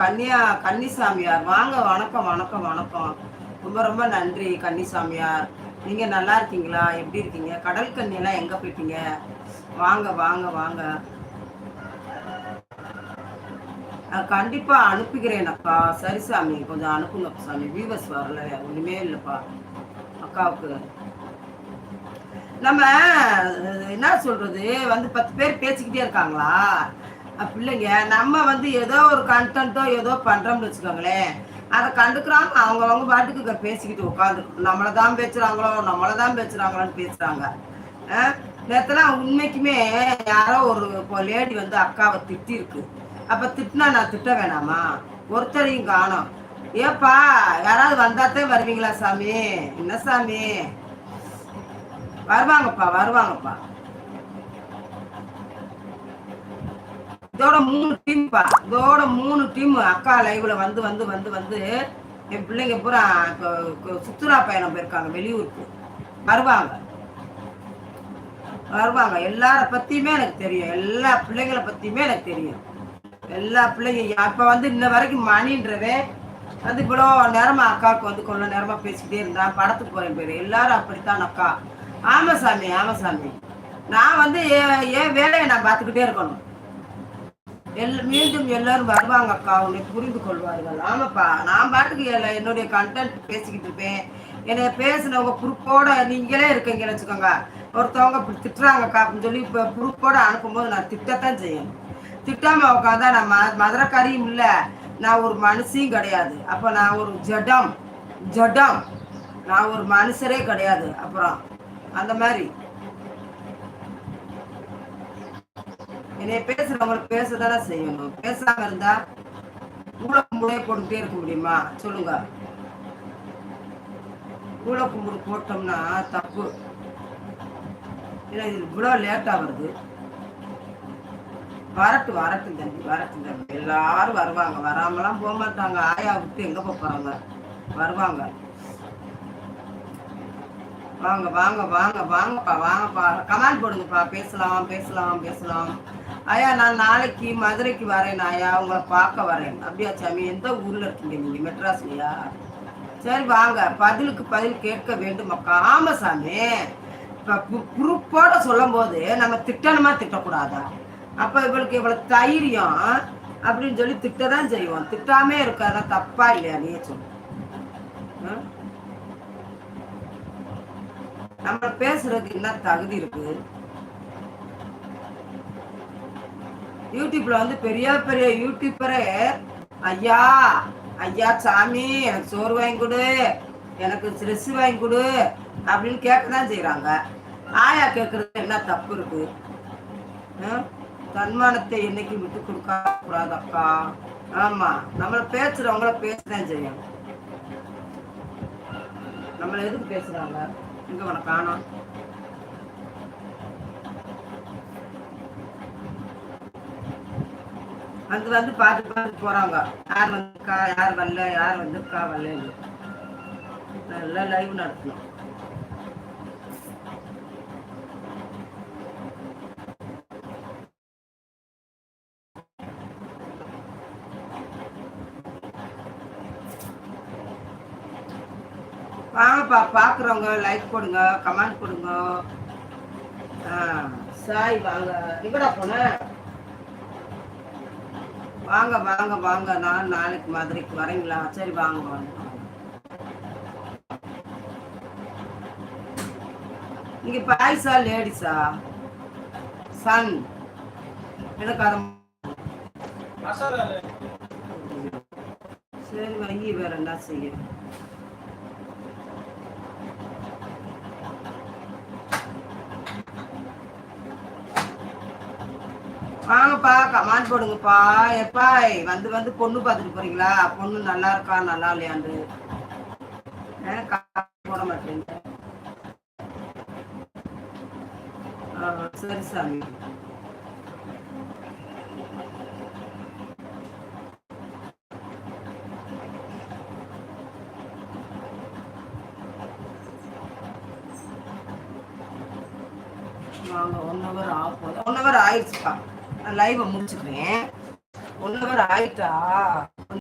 கன்னியா கன்னிசாமியார். வாங்க வணக்கம் வணக்கம் வணக்கம். ரொம்ப ரொம்ப நன்றி கன்னிசாமியார். நீங்க நல்லா இருக்கீங்களா? எப்படி இருக்கீங்க? கடல் கண்ணியெல்லாம் எங்க போயிட்டீங்க? வாங்க வாங்க வாங்க. கண்டிப்பா அனுப்புகிறேன் அக்கா சரி சாமி. கொஞ்சம் அனுப்புங்க சாமி. வியூவர்ஸ் வரல. ஒண்ணுமே இல்லைப்பா. அக்காவுக்கு. நம்ம என்ன சொல்றது? வந்து பத்து பேர் பேசிக்கிட்டே இருக்காங்களா? பிள்ளைங்க நம்ம வந்து ஏதோ ஒரு கண்டென்ட்டோ ஏதோ பண்றோம்னு வச்சுக்கோங்களேன். அதை கண்டுக்கிறாங்க அவங்க அவங்க பாட்டுக்கு பேசிக்கிட்டு உட்காந்து நம்மளை தான் பேசுறாங்களோ நம்மளை தான் பேசுறாங்களோன்னு பேசுறாங்க. நேரத்தெல்லாம் உண்மைக்குமே யாரோ ஒரு லேடி வந்து அக்காவை திட்டிருக்கு. அப்போ அப்ப திட்டினா நான் திட்ட வேணாமா? ஒருத்தரையும் காணும். ஏப்பா யாராவது வந்தாத்தே வருவீங்களா சாமி? என்ன சாமி? வருவாங்கப்பா வருவாங்கப்பா. இதோட மூணு டீம்ப்பா இதோட மூணு டீம் அக்கா லைவ்ல வந்து வந்து வந்து வந்து என் பிள்ளைங்க பூரா இப்போ சுற்றுலா பயணம் போயிருக்காங்க வெளியூருக்கு. வருவாங்க. வருவாங்க. எல்லார பத்தியுமே எனக்கு தெரியும். எல்லா பிள்ளைங்களை பத்தியுமே எனக்கு தெரியும். எல்லா பிள்ளைங்க அப்ப வந்து இன்ன வரைக்கும் மணின்றதே வந்து இவ்வளோ நேரமா அக்காவுக்கு வந்து கொஞ்ச நேரமா பேசிக்கிட்டே இருந்தான் படத்துக்கு போறேன் பேரு எல்லாரும் அப்படித்தான் அக்கா. ஆமா சாமி ஆமா சாமி. நான் வந்து என் வேலையை நான் பார்த்துக்கிட்டே இருக்கணும். எல் மீண்டும் எல்லாரும் வருவாங்க அக்கா உன்னை புரிந்து கொள்வார்கள். ஆமாப்பா நான் பாட்டுக்கு என்னுடைய கண்டென்ட் பேசிக்கிட்டு இருப்பேன். என்னை பேசினவங்க குறுப்போட நீங்களே இருக்கீங்கன்னு வச்சுக்கோங்க. ஒருத்தவங்க இப்படி திட்டுறாங்கக்கா அப்படின்னு சொல்லி இப்போ குறுப்போட அனுப்பும்போது நான் திட்டத்தான் செய்யணும். திட்டாம உட்காந்தா நான் ம மதுரக்காரியும் இல்லை. நான் ஒரு மனுஷியும் கிடையாது. அப்போ நான் ஒரு ஜடம் ஜடம். நான் ஒரு மனுஷரே கிடையாது. அப்புறம் அந்த மாதிரி. என்னைய பேசுறவங்களுக்கு பேசதானே செய்யணும். பேசாம இருந்தா கூல கும்பிடே போட்டுக்கிட்டே இருக்க முடியுமா? சொல்லுங்க. கூழ கும்பிடு போட்டோம்னா தப்பு. ஏன்னா இது இவ்வளோ லேட்டாக வருது. வரட்டு வரட்டும் தம்பி வரட்டும் தம்பி. எல்லாரும் வருவாங்க. வராமலாம் போக மாட்டாங்க. ஆயா விட்டு எங்கே போகிறாங்க வருவாங்க. வாங்க வாங்க வாங்க வாங்கப்பா வாங்கப்பா. கமெண்ட் போடுங்கப்பா. பேசலாம் பேசலாம் பேசலாம். ஐயா நான் நாளைக்கு மதுரைக்கு வரேன் ஐயா. உங்களை பார்க்க வரேன். அப்படியா சாமி? எந்த ஊர்ல இருக்கீங்க நீங்க? மெட்ராஸ்லையா? சரி வாங்க. பதிலுக்கு பதில் கேட்க வேண்டும்? அக்கா ஆமா சாமி. இப்ப குரூப்போட சொல்லும் போது நம்ம திட்டணுமா திட்டக்கூடாதா? அப்ப இவளுக்கு இவ்வளவு தைரியம் அப்படின்னு சொல்லி திட்டதான் செய்வோம். திட்டாமே இருக்காதான் தப்பா இல்லையா நீ சொல்லு. நம்ம பேசுறதுக்கு என்ன தகுதி இருக்கு. யூடியூப்ல வந்து பெரிய பெரிய யூடியூப்பரே ஐயா ஐயா சாமி எனக்கு சோறு வாங்கி கொடு எனக்கு ட்ரெஸ் வாங்கி கொடு அப்படின்னு கேட்க தான் செய்யறாங்க ஆயா கேட்கறது என்ன தப்பு இருக்கு? தன்மானத்தை என்னைக்கு விட்டு கொடுக்க கூடாதப்பா? ஆமா நம்மள பேசுறவங்கள பேசதான் செய்யணும். நம்மள எதுக்கு பேசுறாங்க? இங்க உனக்கு காணும். வந்து வந்து பார்த்து பார்த்து போறாங்க. யார் வந்துக்கா யார் வரல? யார் வந்துக்கா வரல நல்லா லைவ் நடத்தணும். வாங்கப்பா பார்க்குறவங்க லைக் போடுங்க கமெண்ட் போடுங்க. சாய் வாங்க. எங்கடா போன? வாங்க வாங்க வாங்க. நான் நாளைக்கு மதுரைக்கு வரீங்களா? சரி வாங்க வாங்க நீங்க பாய்ஸா லேடிஸா? சன். எனக்கு அதை சரி வாங்கி வேற என்ன செய்ய? வாங்கப்பா கமாண்ட் போடுங்கப்பா. எப்பா வந்து வந்து பொண்ணு பார்த்துட்டு போறீங்களா? பொண்ணு நல்லா இருக்கா நல்லா இல்லையாண்டு? போட மாட்டேங்க சரி சாமி. வாங்க ஒன் ஹவர் ஆகும் ஒன் ஹவர் ஆயிடுச்சுப்பா. நான் லைவை முடிச்சுக்கிறேன். ஒன் ஹவர் ஆயிட்டா?